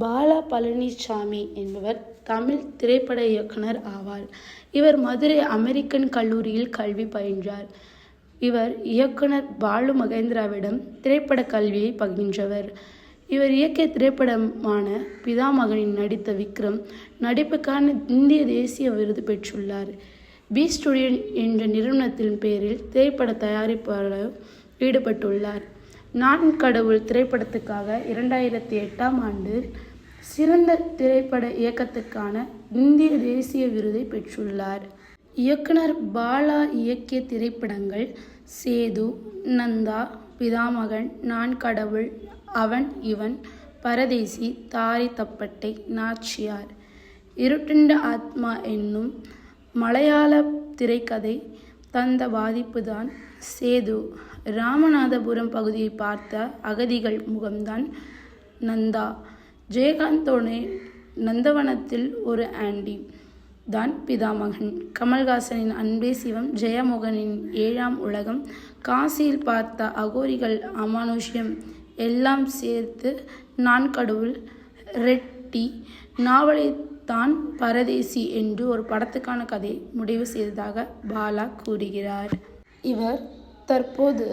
பாலா பழனிசாமி என்பவர் தமிழ் திரைப்பட இயக்குனர் ஆவார். இவர் மதுரை அமெரிக்கன் கல்லூரியில் கல்வி பயின்றார். இவர் இயக்குனர் பாலு மகேந்திராவிடம் திரைப்படக் கல்வியை பகின்றவர் இவர் இயக்கிய திரைப்படமான பிதாமகனில் நடித்த விக்ரம், நடிப்புக்கான இந்திய தேசிய விருது பெற்றுள்ளார். பி ஸ்டுடியோ என்ற நிறுவனத்தின் பெயரில் திரைப்பட தயாரிப்பாளர் ஈடுபட்டுள்ளார். நான் கடவுள் திரைப்படத்துக்காக இரண்டாயிரத்தி எட்டாம் ஆண்டு சிறந்த திரைப்பட இயக்கத்துக்கான இந்திய தேசிய விருதை பெற்றுள்ளார். இயக்குனர் பாலா இயக்கிய திரைப்படங்கள் சேது, நந்தா, பிதாமகன், நான் கடவுள், அவன் இவன், பரதேசி, தாரி தப்பட்டை, நாச்சியார். இருட்டுண்ட ஆத்மா என்னும் மலையாள திரைக்கதை தந்த பாதிப்பு தான் சேது. ராமநாதபுரம் பகுதியை பார்த்த அகதிகள் முகம்தான் நந்தா. ஜெயகாந்தோனே நந்தவனத்தில் ஒரு ஆண்டி தான் பிதாமகன். கமல்ஹாசனின் அன்பே சிவம், ஜெயமோகனின் ஏழாம் உலகம், காசியில் பார்த்த அகோரிகள் அமானுஷ்யம் எல்லாம் சேர்த்து நான் கடவுள், ரெட்டி நாவலை தான் பரதேசி என்று ஒரு படத்துக்கான கதையை முடிவு செய்ததாக பாலா கூறுகிறார். இவர் தற்போது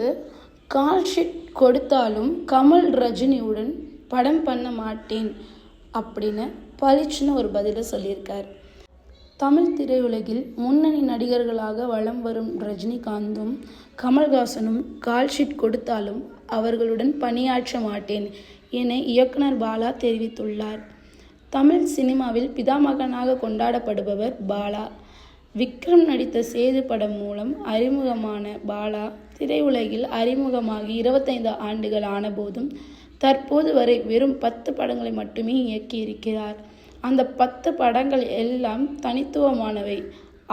கால்ஷீட் கொடுத்தாலும் கமல், ரஜினியுடன் படம் பண்ண மாட்டேன் அப்படின்னு பளிச்சுன்னு ஒரு பதிலை சொல்லியிருக்கார். தமிழ் திரையுலகில் முன்னணி நடிகர்களாக வலம் வரும் ரஜினிகாந்தும், கமல்ஹாசனும் கால்ஷீட் கொடுத்தாலும் அவர்களுடன் பணியாற்ற மாட்டேன் என இயக்குனர் பாலா தெரிவித்துள்ளார். தமிழ் சினிமாவில் பிதாமகனாக கொண்டாடப்படுபவர் பாலா. விக்ரம் நடித்த சேது படம் மூலம் அறிமுகமான பாலா, திரையுலகில் அறிமுகமாகி இருபத்தைந்து ஆண்டுகள் ஆன போதும், தற்போது வரை வெறும் பத்து படங்களை மட்டுமே இயக்கியிருக்கிறார். அந்த பத்து படங்கள் எல்லாம் தனித்துவமானவை.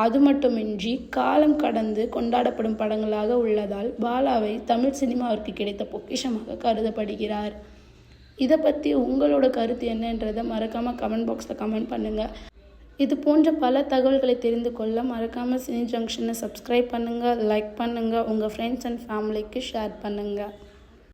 அது மட்டுமின்றி காலம் கடந்து கொண்டாடப்படும் படங்களாக உள்ளதால் பாலாவை தமிழ் சினிமாவிற்கு கிடைத்த பொக்கிஷமாக கருதப்படுகிறார். இதை பற்றி உங்களோட கருத்து என்னன்றதை மறக்காமல் கமெண்ட் பாக்ஸில் கமெண்ட் பண்ணுங்கள் இது போன்ற பல தகவல்களை தெரிந்து கொள்ள மறக்காமல் சினி ஜங்ஷனை சப்ஸ்கிரைப் பண்ணுங்கள் லைக் பண்ணுங்கள் உங்கள் ஃப்ரெண்ட்ஸ் அண்ட் ஃபேமிலிக்கு ஷேர் பண்ணுங்கள்